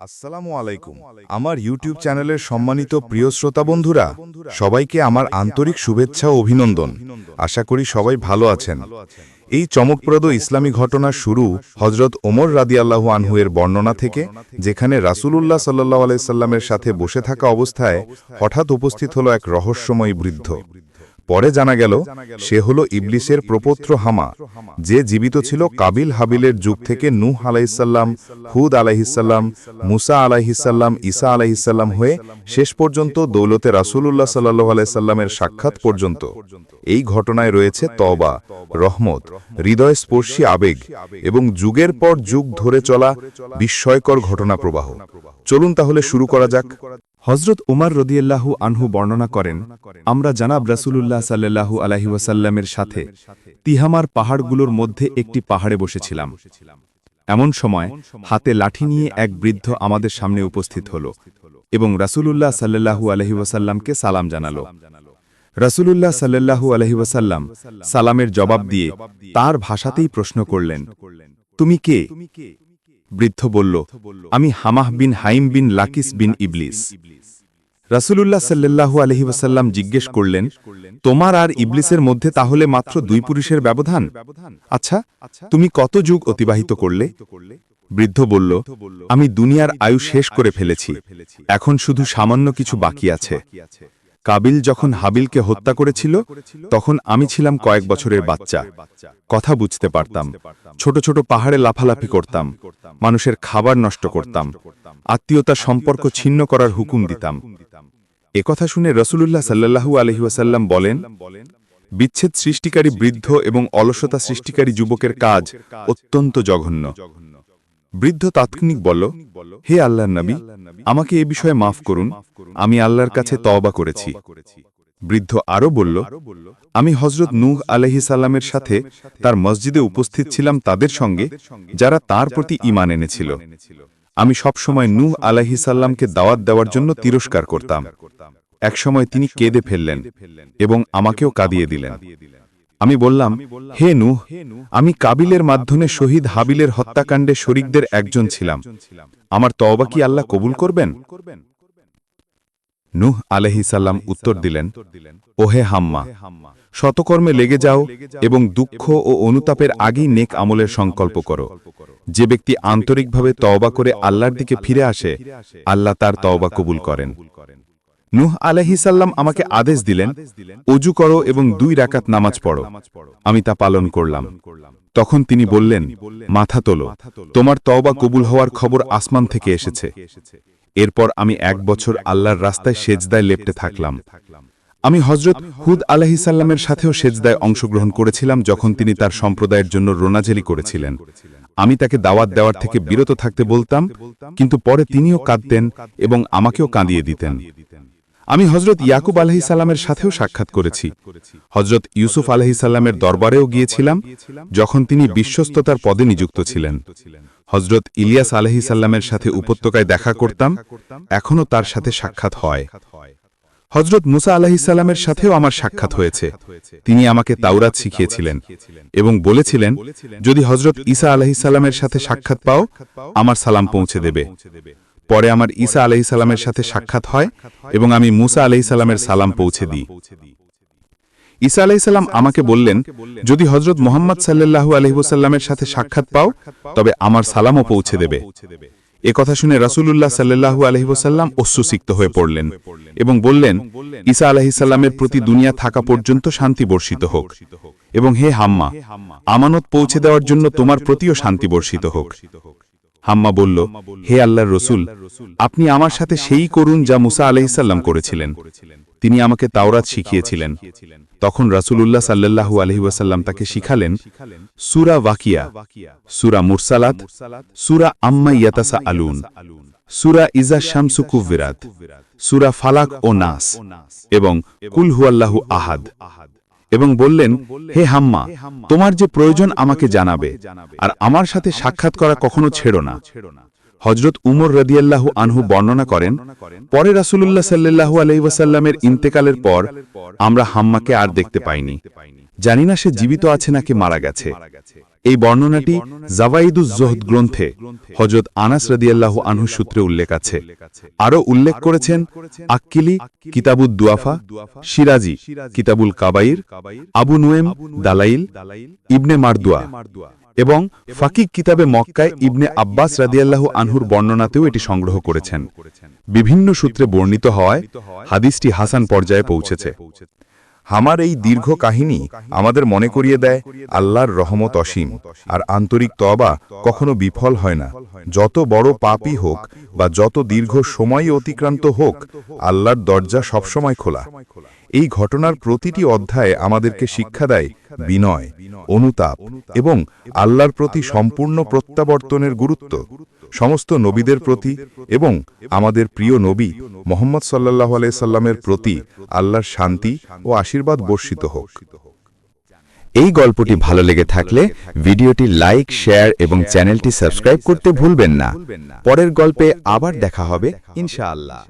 আসসালামু আলাইকুম। আমার ইউটিউব চ্যানেলের সম্মানিত প্রিয় শ্রোতা বন্ধুরা সবাইকে আমার আন্তরিক শুভেচ্ছা ও অভিনন্দন। আশা করি সবাই ভালো আছেন। এই চমকপ্রদ ইসলামী ঘটনার শুরু হজরত ওমর রাদিয়াল্লাহু আনহু এর বর্ণনা থেকে যেখানে রাসূলুল্লাহ সাল্লাহ আলাইসাল্লামের সাথে বসে থাকা অবস্থায় হঠাৎ উপস্থিত হলো এক রহস্যময়ী বৃদ্ধ। পরে জানা গেল সে হল ইবলিসের প্রপত্র হামা যে জীবিত ছিল কাবিল হাবিলের যুগ থেকে নূহ আলাইসাল্লাম হুদ আলাইহিসাল্লাম মুসা আলাইহিসাল্লাম ঈসা আলাইহিসাল্লাম হয়ে শেষ পর্যন্ত দৌলতে রাসূলুল্লাহ সাল্লাহ আলাইসাল্লামের সাক্ষাৎ পর্যন্ত এই ঘটনায় রয়েছে তবা রহমত হৃদয়স্পর্শী আবেগ এবং যুগের পর যুগ ধরে চলা বিস্ময়কর ঘটনা প্রবাহ চলুন তাহলে শুরু করা যাক হজরত উমার রদিয়াল্লাহু আনহু বর্ণনা করেন, আমরা জানাব রাসূলুল্লাহ সাল্লাল্লাহু আলাইহি ওয়াসাল্লামের সাথে তিহামার পাহাড়গুলোর মধ্যে একটি পাহাড়ে বসেছিলাম। এমন সময় হাতে লাঠি নিয়ে এক বৃদ্ধ আমাদের সামনে উপস্থিত হল এবং রাসূলুল্লাহ সাল্লাল্লাহু আলাইহি ওয়াসাল্লামকে সালাম জানালো। রাসূলুল্লাহ সাল্লাল্লাহু আলাইহি ওয়াসাল্লাম সালামের জবাব দিয়ে তার ভাষাতেই প্রশ্ন করলেন, তুমি কে? বৃদ্ধ বলল, আমি হামাহ বিন হাইম বিন লাকিস বিন ইবলিস। রাসূলুল্লাহ সাল্লাল্লাহু আলহি ওয়াসাল্লাম জিজ্ঞেস করলেন, তোমার আর ইবলিসের মধ্যে তাহলে মাত্র দুই পুরুষের ব্যবধান? আচ্ছা তুমি কত যুগ অতিবাহিত করলে? বৃদ্ধ বলল, আমি দুনিয়ার আয়ু শেষ করে ফেলেছি। এখন শুধু সামান্য কিছু বাকি আছে। কাবিল যখন হাবিলকে হত্যা করেছিল তখন আমি ছিলাম কয়েক বছরের বাচ্চা। কথা বুঝতে পারতাম। ছোট ছোট পাহাড়ে লাফালাফি করতাম। মানুষের খাবার নষ্ট করতাম। আত্মীয়তার সম্পর্ক ছিন্ন করার হুকুম দিতাম। একথা শুনে রসুলুল্লাহ সাল্লাহু আলহিউসাল্লাম বলেন বিচ্ছেদ সৃষ্টিকারী বৃদ্ধ এবং অলসতা সৃষ্টিকারী যুবকের কাজ অত্যন্ত জঘন্য। বৃদ্ধ তাৎক্ষণিক বলল, হে আল্লাহর নবী, আমাকে এ বিষয়ে মাফ করুন। আমি আল্লাহর কাছে তওবা করেছি। বৃদ্ধ আরও বলল, আমি হজরত নূহ আলহি সাল্লামের সাথে তার মসজিদে উপস্থিত ছিলাম তাদের সঙ্গে, যারা তার প্রতি ইমান এনেছিল। আমি সবসময় নূহ আলাহি সাল্লামকে দাওয়াত দেওয়ার জন্য তিরস্কার করতাম। একসময় তিনি কেঁদে ফেললেন এবং আমাকেও কাঁদিয়ে দিলেন। আমি বললাম হে নূহ আমি কাবিলের মাধ্যমে শহীদ হাবিলের হত্যাকাণ্ডে শরিকদের একজন ছিলাম। আমার তওবা কি আল্লাহ কবুল করবেন? নূহ আলহিসাল্লাম উত্তর দিলেন ওহে হাম্মা শতকর্মে লেগে যাও এবং দুঃখ ও অনুতাপের আগেই নেক আমলের সংকল্প করো। যে ব্যক্তি আন্তরিকভাবে তওবা করে আল্লাহর দিকে ফিরে আসে আল্লাহ তার তওবা কবুল করেন। নূহ আলহিসাল্লাম আমাকে আদেশ দিলেন অজু করো এবং দুই রাকাত নামাজ পড়ো। আমি তা পালন করলাম। তখন তিনি বললেন, মাথা তোলো। তোমার তওবা কবুল হওয়ার খবর আসমান থেকে এসেছে। এরপর আমি এক বছর আল্লাহর রাস্তায় সেজদায় লেপটে থাকলাম। আমি হজরত হুদ আলাহিসাল্লামের সাথেও সেজদায় অংশগ্রহণ করেছিলাম যখন তিনি তার সম্প্রদায়ের জন্য রোনাজেলি করেছিলেন। আমি তাকে দাওয়াত দেওয়ার থেকে বিরত থাকতে বলতাম, কিন্তু পরে তিনিও কাঁদতেন এবং আমাকেও কাঁদিয়ে দিতেন। আমি হজরত ইয়াকুব আলহিসাল্লামের সাথেও সাক্ষাৎ করেছি। হজরত ইউসুফ আলহিসাল্লামের দরবারেও গিয়েছিলাম, যখন তিনি বিশ্বস্ততার পদে নিযুক্ত ছিলেন। হজরত ইলিয়াস আলহিসাল্লামের সাথে উপত্যকায় দেখা করতাম, এখনও তার সাথে সাক্ষাৎ হয়। হজরত মুসা আলাহিসাল্লামের সাথেও আমার সাক্ষাৎ হয়েছে। তিনি আমাকে তাওরাত শিখিয়েছিলেন এবং বলেছিলেন, যদি হজরত ঈসা আলাহিসাল্লামের সাথে সাক্ষাৎ পাও, আমার সালাম পৌঁছে দেবে। পরে আমার ঈসা আলাহিসাল্লামের সাথে সাক্ষাৎ হয় এবং আমি মুসা আলাহিসাল্লামের সালাম পৌঁছে দিই। ঈসা আলাইসাল্লাম আমাকে বললেন, যদি হজরত মোহাম্মদ সাল্লাহু আলহিবসাল্লামের সাথে সাক্ষাৎ পাও, তবে আমার সালামও পৌঁছে দেবে। এ কথা শুনে রাসূলুল্লাহ সাল্লাহু আলহিবসাল্লাম অশ্রুসিক্ত হয়ে পড়লেন এবং বললেন, ঈসা আলাহিসাল্লামের প্রতি দুনিয়া থাকা পর্যন্ত শান্তি বর্ষিত হোক। এবং হে হাম্মা, আমানত পৌঁছে দেওয়ার জন্য তোমার প্রতিও শান্তি বর্ষিত হোক। হাম্মা বলল, হে আল্লাহর রসুল, আপনি আমার সাথে সেই করুন যা মুসা আলহিসাল্লাম করেছিলেন। তিনি আমাকে তাওরাত শিখিয়েছিলেন। তখন রাসূলুল্লাহ সাল্লাল্লাহু আলহি ওয়াসাল্লাম তাকে শিখালেন সুরা ওয়াকিয়া, সুরা মুরসালাত, সুরা আম্মা ইয়াতাসা আলুন সুরা ইজা শামসু কুভিরাত সুরা ফালাক ও নাস এবং কুল হুয়াল্লাহু আহাদ। এবং বললেন হে হাম্মা তোমার যে প্রয়োজন আমাকে জানাবে আর আমার সাথে সাক্ষাৎ করা কখনো ছেড়ো না। হজরত উমর রদিয়াল্লাহু আনহু বর্ণনা করেন পরে রাসুলুল্লাহ সাল্লাহু আলহিবাসাল্লামের ইন্তেকালের পর আমরা হাম্মাকে আর দেখতে পাইনি। জানি না সে জীবিত আছে নাকি মারা গেছে। এই বর্ণনাটি জাভাইদুজ জোহদ গ্রন্থে হজরত আনাস রাদিয়াল্লাহু আনহু সূত্রে উল্লেখ আছে। আরও উল্লেখ করেছেন আক্কিলি কিতাবুদ দুয়াফা সিরাজি কিতাবুল কাবাইর আবু নুয়েম দালাইল ইবনে মারদুয়া এবং ফাকিক কিতাবে মক্কায় ইবনে আব্বাস রাদিয়াল্লাহু আনহুর বর্ণনাতেও এটি সংগ্রহ করেছেন। বিভিন্ন সূত্রে বর্ণিত হওয়ায় হাদিসটি হাসান পর্যায়ে পৌঁছেছে। আমার এই দীর্ঘ কাহিনী আমাদের মনে করিয়ে দেয় আল্লাহর রহমত অসীম। আর আন্তরিক তবা কখনো বিফল হয় না। যত বড় পাপই হোক বা যত দীর্ঘ সময় অতিক্রান্ত হোক, আল্লাহর দরজা সবসময় খোলা। এই ঘটনার প্রতিটি অধ্যায়ে আমাদেরকে শিক্ষা দেয় বিনয়, অনুতাপ এবং আল্লাহর প্রতি সম্পূর্ণ প্রত্যাবর্তনের গুরুত্ব। সমস্ত নবীদের প্রতি এবং আমাদের প্রিয় নবী মোহাম্মদ সাল্লাহ আলাইসাল্লামের প্রতি আল্লাহর শান্তি ও আশীর্বাদ বর্ষিত হোক। এই গল্পটি ভালো লেগে থাকলে ভিডিওটি লাইক শেয়ার এবং চ্যানেলটি সাবস্ক্রাইব করতে ভুলবেন না। পরের গল্পে আবার দেখা হবে। ইনশাআল্লাহ।